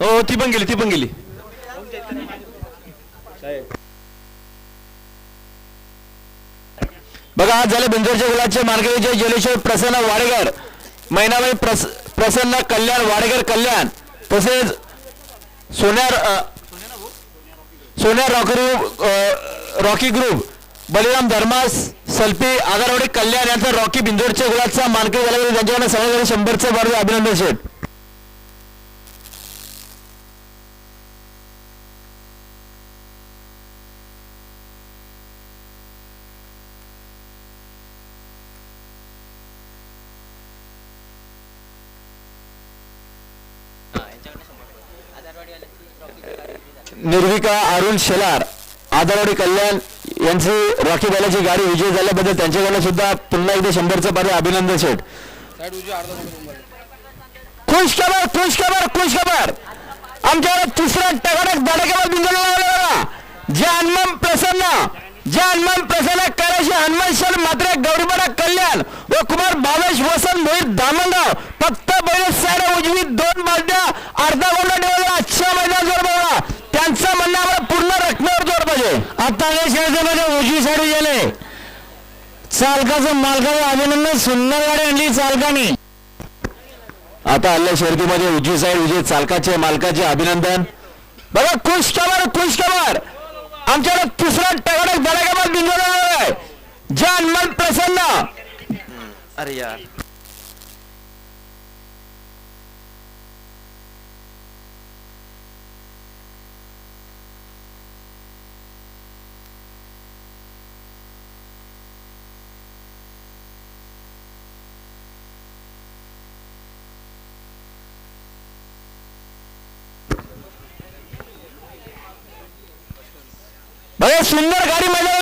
हो ती पण गेली ती पण गेली. बघा आज झाले बिंदूरच्या गुलाचे मार्गविजय जलेश्वर प्रसन्न वाडेकर महिनाबाई प्रस प्रसन्न कल्याण वाडेकर कल्याण. तसेच Sonya Sonya Rocky Rocky group Baliram धर्मास सल्पी आगारवाडी कल्याण यांचा रॉकी बिंदोरच्या गुलाचा मानकरी झाला त्यांच्याकडे सगळ्यांकडे शंभरचं बरोबर अभिनंदन शेठ निर्विका अरुण शेलार आदरवाडी कल्याण यांची रॉकी बैलाची गाडी विजय झाल्याबद्दल त्यांच्याकडनं सुद्धा पुन्हा एकदा शंभरचं पारे. अभिनंदन शेठ. खुश खबर खुश खबर खुश खबर आमच्यावर तिसरा टगडक धडकेवर बिंदू लावला बघा. जे हनुमान प्रसन्न. जे हनुमान प्रसन्न. करायचे हनुमान शल मात्र गौरीपाडा कल्याण व कुमार भावेश वसंत मोहित दामणगाव फक्त बैल साईड उजवी दोन बाजूला अर्धा गोंड उजवी साडी गेले. चालकाचं मालकाचं अभिनंदन सुंदर गाडी आणली चालकाने. आता आल्या शर्यतीमध्ये उजवी साईड विजय चालकाचे मालकाचे अभिनंदन. बघा खुश खबर खुश खबर. आमच्याकडे तिसरा टगडक बडागाबाद बिंदू आहे जे हनुमान प्रसन्न. अरे यार. अरे सुंदर गाडी माझ्या